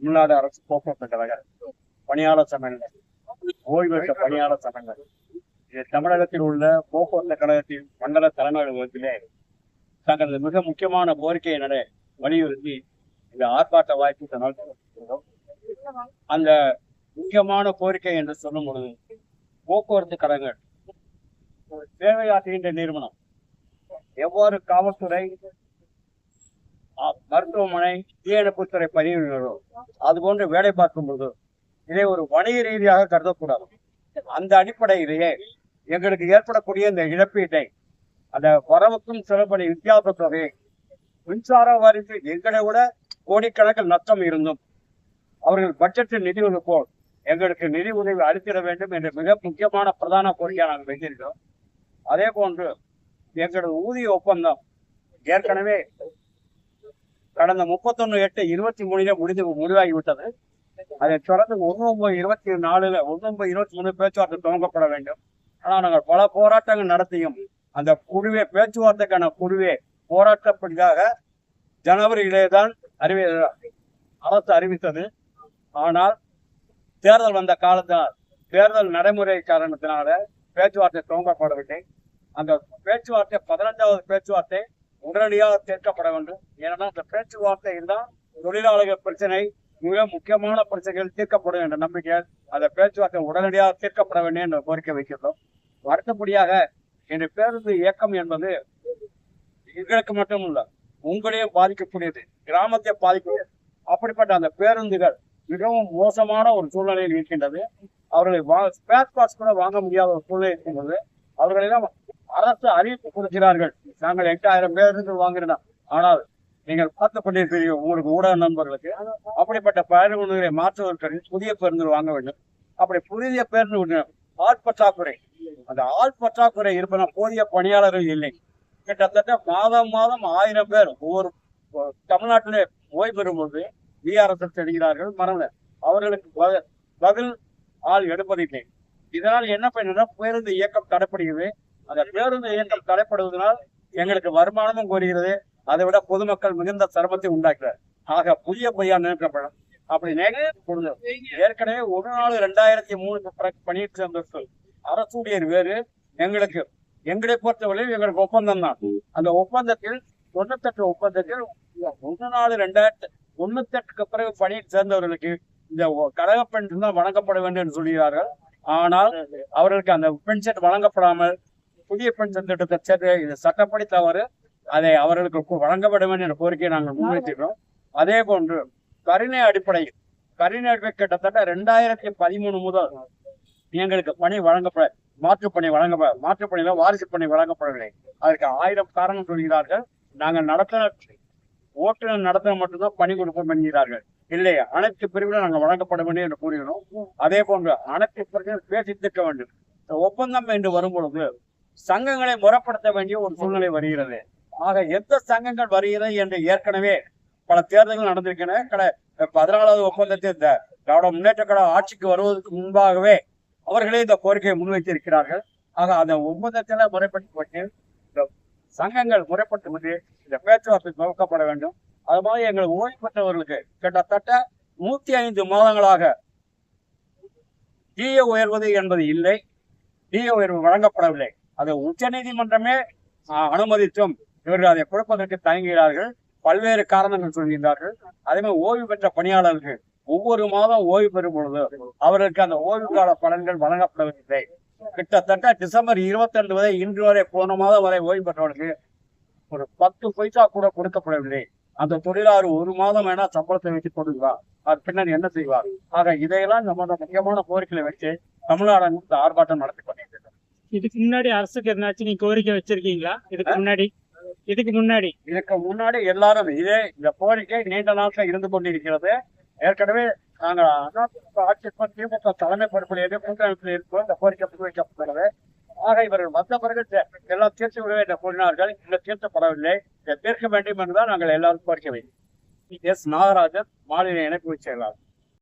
தமிழ்நாடு அரசு போக்குவரத்து கழக பணியாளர் சங்கங்கள் ஓய்வு பெற்ற பணியாளர் சங்கங்கள். இது தமிழகத்தில் உள்ள போக்குவரத்து கழகத்தின் மண்டல தலைமை அலுவலகத்திலே தங்களது மிக முக்கியமான கோரிக்கையினரை வலியுறுத்தி இந்த ஆர்ப்பாட்ட வாய்ப்பு நடத்துகிறோம் அந்த முக்கியமான கோரிக்கை என்று சொல்லும் பொழுது போக்குவரத்து கழகங்கள் ஒரு சேவையாற்றுகின்ற நிறுவனம். எவ்வாறு காவல்துறை மருத்துவமனை தீயணைப்புத்துறை பணியினரோ அது போன்று வேலை பார்க்கும் பொழுது இதை ஒரு வணிக ரீதியாக கருதக்கூடாது. அந்த அடிப்படையிலேயே எங்களுக்கு ஏற்படக்கூடிய இந்த இழப்பீட்டை அந்த வரவுக்கும் செலவழி வித்தியாச தொகையை மின்சார வாரியத்தில் எங்களை விட கோடிக்கணக்கில் நஷ்டம் இருந்தும் அவர்கள் பட்ஜெட்டில் நிதி ஒதுக்கோள் எங்களுக்கு நிதி உதவி அளித்திட வேண்டும் என்ற மிக முக்கியமான பிரதான கோரிக்கையை நாங்கள் வைத்திருக்கிறோம். அதே போன்று எங்களது ஊதிய ஒப்பந்தம் ஏற்கனவே கடந்த முப்பத்தொன்னு எட்டு இருபத்தி மூணுல முடிந்து முடிவாகிவிட்டது. அதை தொடர்ந்து ஒன்று ஒன்பது இருபத்தி நாலுல ஒன்று ஒன்பது இருபத்தி மூணு பேச்சுவார்த்தை துவங்கப்பட வேண்டும். ஆனால் நாங்கள் பல போராட்டங்கள் நடத்தியும் அந்த குழுவே பேச்சுவார்த்தைக்கான குழுவே போராட்டப்படியாக ஜனவரியிலே தான் அறிவி அரசு அறிவித்தது. ஆனால் தேர்தல் வந்த காலத்தால் தேர்தல் நடைமுறை காரணத்தினால பேச்சுவார்த்தை துவங்கப்படவில்லை. அந்த பேச்சுவார்த்தை பதினஞ்சாவது பேச்சுவார்த்தை உடனடியாக தீர்க்கப்பட வேண்டும். ஏன்னா அந்த பேச்சுவார்த்தையில் தான் தொழிலாளர்கள் பிரச்சனை மிக முக்கியமான பிரச்சனைகள் தீர்க்கப்படும் என்ற நம்பிக்கையால் அந்த பேச்சுவார்த்தை உடனடியாக தீர்க்கப்பட வேண்டும் என்று கோரிக்கை வைக்கிறோம் அடுத்தபடியாக இந்த பேருந்து இயக்கம் என்பது எங்களுக்கு மட்டும் இல்ல உங்களையும் பாதிக்கக்கூடியது கிராமத்தை பாதிக்கக்கூடியது. அப்படிப்பட்ட அந்த பேருந்துகள் மிகவும் மோசமான ஒரு சூழ்நிலையில் இருக்கின்றது. அவர்களை ஸ்பேர் பார்ட்ஸ் கூட வாங்க முடியாத ஒரு சூழ்நிலை இருக்கின்றது. அவர்களெல்லாம் அரசு அறிவிப்பு கொடுக்கிறார்கள். நாங்கள் எட்டாயிரம் பேருந்து வாங்கினோம் ஆனால் நீங்கள் பார்த்து கொண்டிருக்கிறீர்கள் உங்களுக்கு ஊடக நண்பர்களுக்கு. அப்படிப்பட்ட பேருந்துகளை மாற்றுவதற்கு புதிய பேருந்து வாங்க வேண்டும். அப்படி புதிய பேருந்து ஆள் பற்றாக்குறை. அந்த ஆள் பற்றாக்குறை இருப்பதனால் போதிய பணியாளர்கள் இல்லை. கிட்டத்தட்ட மாதம் மாதம் ஆயிரம் பேர் ஒவ்வொரு தமிழ்நாட்டிலே ஓய்வு பெறும்போது விஆர்எஸ் தெரிகிறார்கள் மறந்த. அவர்களுக்கு பதில் ஆள் எடுப்பதில்லை. இதனால் என்ன பண்ணுன்னா பேருந்து இயக்கம் தடைப்படுகிறது. அந்த பேருந்து இயக்கம் தடைப்படுவதனால் எங்களுக்கு வருமானமும் குறைகிறது. அதை விட பொதுமக்கள் மிகுந்த சிரமத்தை உண்டாக்குறார். ஆக புதிய பொய்யா நினைக்கப்படும். அப்படி நேற்று ஏற்கனவே ஒரு நாள் ரெண்டாயிரத்தி மூணு பணியில் சேர்ந்தவர்கள் அரசூழியர் வேறு எங்களுக்கு எங்களை பொறுத்தவரையில் எங்களுக்கு ஒப்பந்தம் தான். அந்த ஒப்பந்தத்தில் தொண்ணூத்தெட்டு ஒப்பந்தத்தில் ஒன்று நாலு ரெண்டாயிரத்தி தொண்ணூத்தெட்டுக்கு பிறகு பணியில் சேர்ந்தவர்களுக்கு இந்த கழக பென்ஷன் தான் வழங்கப்பட வேண்டும் என்று சொல்கிறார்கள். ஆனால் அவர்களுக்கு அந்த பென்ஷன் வழங்கப்படாமல் புதிய பென்ஷன் திட்டத்தை சேர்த்து இது சட்டப்படி தவறு. அதை அவர்களுக்கு வழங்கப்பட வேண்டும் என்ற கோரிக்கையை நாங்கள் முன்வைத்திருக்கிறோம். அதே போன்று கருணை அடிப்படையில் கருணை அடிப்படை கிட்டத்தட்ட ரெண்டாயிரத்தி பதிமூணு முதல் எங்களுக்கு பணி வழங்கப்பட மாற்றுப் பணி வழங்கப்பட மாற்றுப் பணியில வாரிசு பணி வழங்கப்படவில்லை. அதற்கு ஆயிரம் காரணம் சொல்கிறார்கள். நாங்கள் நடத்தின ஓட்டுநர் நடத்தின மட்டும்தான் பணி கொடுப்போம் என்கிறார்கள். இல்லை அனைத்து பிரிவிலும் நாங்கள் வழங்கப்பட வேண்டும் என்று கூறுகிறோம். அதே போன்று அனைத்து பிரச்சனை பேசி தீர்க்க வேண்டும். இந்த ஒப்பந்தம் என்று வரும்பொழுது சங்கங்களை முறைப்படுத்த வேண்டிய ஒரு சூழ்நிலை வருகிறது. ஆக எந்த சங்கங்கள் வருகிறது என்று ஏற்கனவே பல தேர்தல்கள் நடந்திருக்கின்றன. கட பதினாலாவது ஒப்பந்தத்தில் இந்த திராவிட முன்னேற்ற கழக ஆட்சிக்கு வருவதற்கு முன்பாகவே அவர்களே இந்த கோரிக்கையை முன்வைத்திருக்கிறார்கள். ஆக அந்த ஒப்பந்தத்தில முறைப்பட்டு இந்த சங்கங்கள் முறைப்பட்டு இந்த பேச்சுவார்த்தை துவக்கப்பட வேண்டும். அது மாதிரி எங்கள் ஓய்வு பெற்றவர்களுக்கு கிட்டத்தட்ட நூத்தி ஐந்து மாதங்களாக தீய உயர்வது என்பது இல்லை. தீய உயர்வு வழங்கப்படவில்லை. அதை உச்சநீதிமன்றமே நீதிமன்றமே அனுமதித்தும் இவர்கள் அதை கொடுப்பதற்கு தயங்குகிறார்கள். பல்வேறு காரணங்கள் சொல்கின்றார்கள். அதே மாதிரி ஓய்வு பெற்ற பணியாளர்கள் ஒவ்வொரு மாதம் ஓய்வு பெறும் பொழுது அவர்களுக்கு அந்த ஓய்வு கால பலன்கள் வழங்கப்படவில்லை. கிட்டத்தட்ட டிசம்பர் இருபத்தி ரெண்டு வரை இன்று வரை போன மாதம் வரை ஓய்வு பெற்றவர்களுக்கு ஒரு பத்து பைசா கூட கொடுக்கப்படவில்லை. அந்த தொழிலாளர் ஒரு மாதம் வேணா சம்பளத்தை வச்சு கொடுக்கிறார் அது பின்னர் என்ன செய்வார்? ஆக இதையெல்லாம் நம்ம முக்கியமான கோரிக்கைகளை வச்சு தமிழ்நாடு இந்த ஆர்ப்பாட்டம் நடத்தி இதுக்கு முன்னாடி அரசுக்கு எதனாச்சும் நீங்க கோரிக்கை வச்சிருக்கீங்களா? இதுக்கு முன்னாடி? இதுக்கு முன்னாடி? இதுக்கு முன்னாடி எல்லாரும் இதே இந்த கோரிக்கை நீண்ட நாட்கள் இருந்து கொண்டிருக்கிறது. ஏற்கனவே நாங்கள் அதிமுக ஆட்சி திமுக தலைமை பொறுப்பில் இருந்து கூட்டமைப்பில் இருக்கோம். இந்த கோரிக்கை முன்வைக்கப்பட்டுள்ளது. ஆக இவர்கள் வந்த பிறகு எல்லாம் தீர்த்து விட என்று கூறினார்கள். இன்னும் தீர்க்கப்படவில்லை. இதை தீர்க்க வேண்டும் என்றுதான் நாங்கள் எல்லாரும் கோரிக்கை வைத்தோம் எஸ். நாகராஜன் மாநில இணைப்பு செயலாளர்.